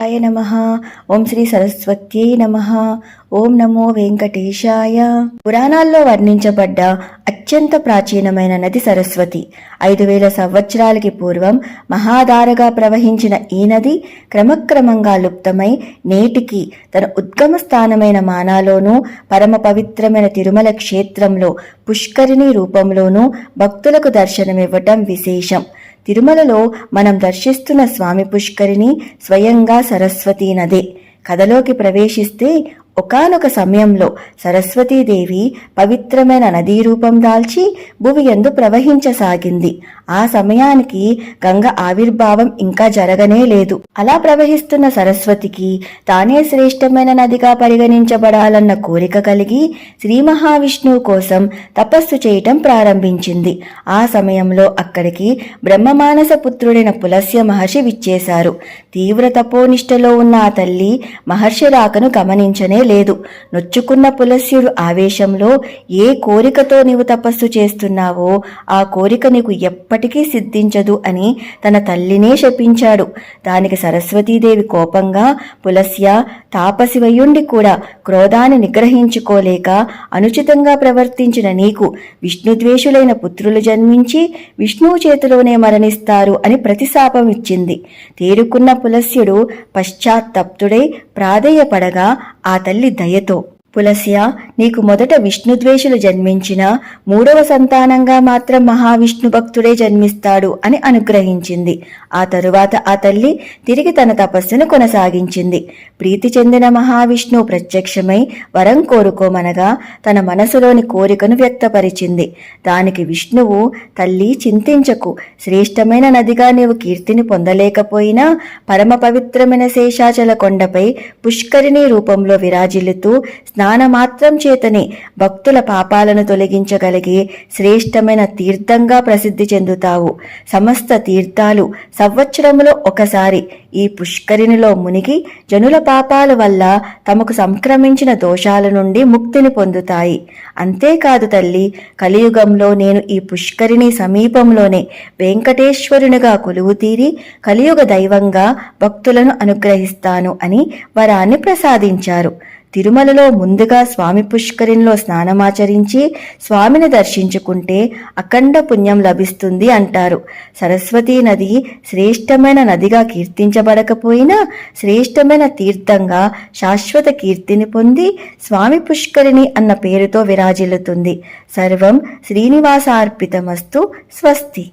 ాయ నమ. ఓం శ్రీ సరస్వత్యై నమ. ఓం నమో వెంకటేశాయ. పురాణాల్లో వర్ణించబడ్డ అత్యంత ప్రాచీనమైన నది సరస్వతి. ఐదు వేల సంవత్సరాలకి పూర్వం మహాధారగా ప్రవహించిన ఈ నది క్రమక్రమంగా లుప్తమై నేటికి తన ఉద్గమ స్థానమైన మానాలోనూ పరమ పవిత్రమైన తిరుమల క్షేత్రంలో పుష్కరిణి రూపంలోనూ భక్తులకు దర్శనమివ్వటం విశేషం. తిరుమలలో మనం దర్శిస్తున్న స్వామి పుష్కరిని స్వయంగా సరస్వతీ నదే. కథలోకి ప్రవేశిస్తే ఒకానొక సమయంలో సరస్వతీదేవి పవిత్రమైన నదీ రూపం దాల్చి భువి ఎందు ప్రవహించసాగింది. ఆ సమయానికి గంగ ఆవిర్భావం ఇంకా జరగనే లేదు. అలా ప్రవహిస్తున్న సరస్వతికి తానే శ్రేష్టమైన నదిగా పరిగణించబడాలన్న కోరిక కలిగి శ్రీ మహావిష్ణువు కోసం తపస్సు చేయటం ప్రారంభించింది. ఆ సమయంలో అక్కడికి బ్రహ్మమానస పుత్రుడైన పులస్య మహర్షి విచ్చేశారు. తీవ్ర తపోనిష్టలో ఉన్న ఆ తల్లి మహర్షి రాకను గమనించనే లేదు. నొచ్చుకున్న పులస్యుడు ఆవేశంలో ఏ కోరికతో నీవు తపస్సు చేస్తున్నావో ఆ కోరిక నీకు ఎప్పటికీ సిద్ధించదు అని తన తల్లినే శపించాడు. దానికి సరస్వతీదేవి కోపంగా పులస్య తాపసివయుండి కూడా క్రోధాన్ని నిగ్రహించుకోలేక అనుచితంగా ప్రవర్తించిన నీకు విష్ణుద్వేషులైన పుత్రులు జన్మించి విష్ణువు చేతిలోనే మరణిస్తారు అని ప్రతిశాపం ఇచ్చింది. తేరుకున్న పులస్యుడు పశ్చాత్తప్తుడై ప్రాధేయపడగా ఆ తల్లి దయతో పులస్య నీకు మొదట విష్ణుద్వేషులు జన్మించిన మూడవ సంతానంగా మాత్రం మహావిష్ణు భక్తుడే జన్మిస్తాడు అని అనుగ్రహించింది. ఆ తరువాత ఆ తల్లి తిరిగి తన తపస్సును కొనసాగించింది. ప్రీతి చెందిన మహావిష్ణువు ప్రత్యక్షమై వరం కోరుకోమనగా తన మనసులోని కోరికను వ్యక్తపరిచింది. దానికి విష్ణువు తల్లి చింతించకు. శ్రేష్టమైన నదిగా నీవు కీర్తిని పొందలేకపోయినా పరమ పవిత్రమైన శేషాచల కొండపై పుష్కరిణి రూపంలో విరాజిల్లుతూ స్నానమాత్రం చేతనే భక్తుల పాపాలను తొలగించగలిగే శ్రేష్టమైన తీర్థంగా ప్రసిద్ధి చెందుతావు. సమస్త తీర్థాలు సంవత్సరములో ఒకసారి ఈ పుష్కరిణిలో మునిగి జనుల పాపాల వల్ల తమకు సంక్రమించిన దోషాల నుండి ముక్తిని పొందుతాయి. అంతేకాదు తల్లి కలియుగంలో నేను ఈ పుష్కరిణి సమీపంలోనే వెంకటేశ్వరునిగా కొలువు తీరి కలియుగ దైవంగా భక్తులను అనుగ్రహిస్తాను అని వరాన్ని ప్రసాదించారు. తిరుమలలో ముందుగా స్వామి పుష్కరిణిలో స్నానమాచరించి స్వామిని దర్శించుకుంటే అఖండ పుణ్యం లభిస్తుంది అంటారు. సరస్వతీ నది శ్రేష్టమైన నదిగా కీర్తించ కీర్తించబడకపోయినా శ్రేష్టమైన తీర్థంగా శాశ్వత కీర్తిని పొంది స్వామి పుష్కరిణి అన్న పేరుతో విరాజిల్లుతుంది. సర్వం శ్రీనివాసార్పితమస్తు స్వస్తి.